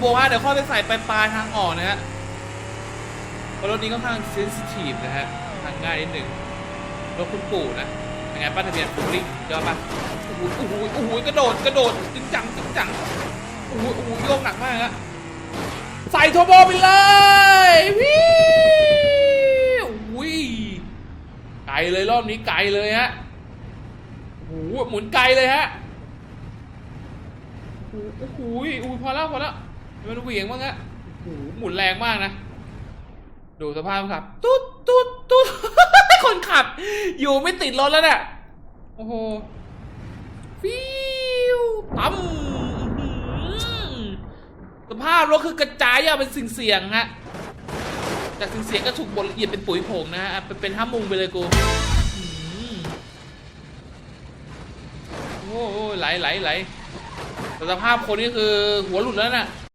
โบว่าเดี๋ยวค่อไปใส่ปลายปลายทางออกนะฮะเพราะรถนี้ค่อนข้างเซนซิทีฟนะฮะทางง่ายนิดหนึ่งรถคุณปู่นะยังไงป้าทะเบียนฟูลิ่งยอดปะโอ้โหโอ้โหโอ้โหกระโดดกระโดดจริงจังจริงจังโอ้โหโอ้โหโยกหนักมากฮะใส่โทโบไปเลยวิวอุ้ยไกลเลยรอบนี้ไกลเลยฮะโอ้โหหมุนไกลเลยฮะโอ้โหโอ้โหพอแล้วพอแล้ว มันเหวี่ยงบ้างฮะโอ้โหหมุนแรงมากนะ ดูสภาพครับ ตุ๊ดตุ๊ดตุ๊ด คนขับ อยู่ไม่ติดรถแล้วเนี่ยโอ้โหฟิวปั๊มอื้อหือสภาพรถคือกระจายอะเป็นสิ่งเสียงๆฮะ จากสิ่งเสียงก็ถูกบดละเอียดเป็นปุ๋ยผงนะฮะ เป็นเป็นห้ามุงไปเลยกูอื้อหือโอ้โหไหลไหลไหลแต่สภาพคนนี่คือหัวหลุดแล้วน่ะ